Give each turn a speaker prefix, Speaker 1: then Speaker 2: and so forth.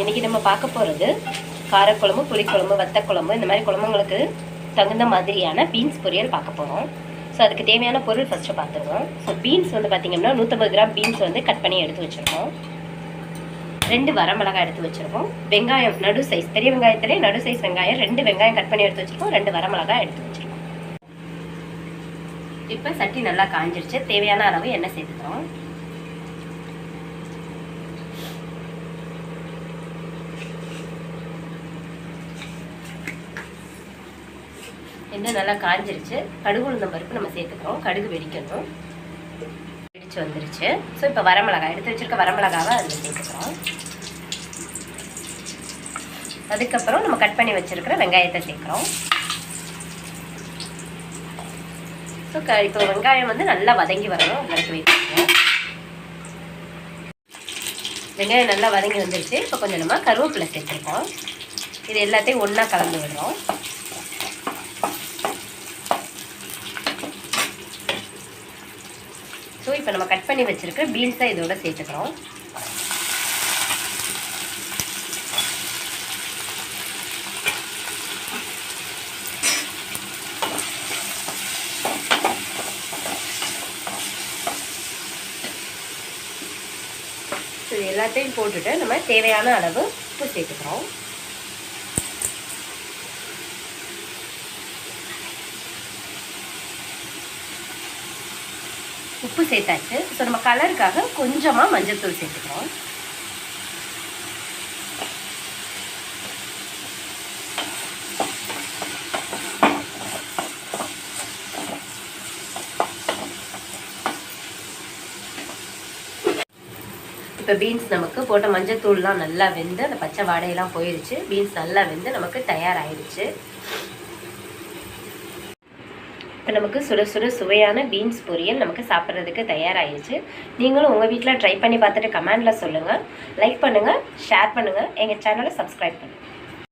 Speaker 1: இன்றைக்கி நம்ம பார்க்க போகிறது காரக்குழம்பு புளிக்குழம்பு வத்தக்குழம்பு இந்த மாதிரி குழம்புங்களுக்கு தகுந்த மாதிரியான பீன்ஸ் பொரியல் பார்க்க போகிறோம் ஸோ அதுக்கு தேவையான பொருள் ஃபஸ்ட்டு பார்த்துருவோம். ஸோ பீன்ஸ் வந்து பார்த்திங்கன்னா நூற்றம்பது கிராம் பீன்ஸ் வந்து கட் பண்ணி எடுத்து வச்சுருக்கோம். ரெண்டு வரமிளகாய் எடுத்து வச்சுருக்கோம். வெங்காயம் நடு சைஸ் பெரிய வெங்காயத்திலே நடு சைஸ் வெங்காயம் ரெண்டு வெங்காயம் கட் பண்ணி எடுத்து வச்சுருக்கோம். ரெண்டு வரமிளகாய் எடுத்து வச்சுருக்கோம். இப்போ சட்டி நல்லா காஞ்சிருச்சு. தேவையான அளவு எண்ணெய் சேர்த்துக்கிறோம். எண்ணெய் நல்லா காஞ்சிருச்சு. கடுகு உளுந்தம் பருப்பு நம்ம சேர்த்துக்கிறோம். கடுகு வெடிக்கணும் வெடிச்சு வந்துருச்சு. ஸோ இப்போ வரமிளகாய் எடுத்து வச்சிருக்க வரமிளகாவை அதில் சேர்த்துக்கிறோம். அதுக்கப்புறம் நம்ம கட் பண்ணி வச்சுருக்கிற வெங்காயத்தை சேர்க்குறோம். ஸோ க இப்போ வெங்காயம் வந்து நல்லா வதங்கி வரணும். வதக்கி வைக்கணும் வெங்காயம் நல்லா வதங்கி வந்துருச்சு. இப்போ கொஞ்சம் நம்ம கருவேப்பிலை சேர்த்துருக்கோம். இது எல்லாத்தையும் ஒன்றா கலந்து விடுறோம். இப்போ நம்ம கட் பண்ணி வச்சிருக்க பீன்ஸை இதோட சேர்த்துக்கிறோம். இது எல்லாத்தையும் போட்டுட்டு நம்ம தேவையான அளவு உப்பு சேர்த்துக்கிறோம். உப்பு சேர்த்தாச்சு. ஸோ நம்ம கலருக்காக கொஞ்சமாக மஞ்சத்தூள் சேர்த்துக்கிறோம் இப்போ பீன்ஸ் நமக்கு போட்ட மஞ்சத்தூள்லாம் நல்லா வெந்து அந்த பச்சை வாடையெல்லாம் போயிடுச்சு பீன்ஸ் நல்லா வெந்து நமக்கு தயாராகிடுச்சு இப்போ நமக்கு சுட சுட சுவையான பீன்ஸ் பொரியல் நமக்கு சாப்பிட்றதுக்கு தயாராகிடுச்சு நீங்களும் உங்கள் வீட்டில் ட்ரை பண்ணி பார்த்துட்டு கமெண்டில் சொல்லுங்கள் லைக் பண்ணுங்கள் ஷேர் பண்ணுங்கள் எங்கள் சேனலை சப்ஸ்கிரைப் பண்ணுங்கள்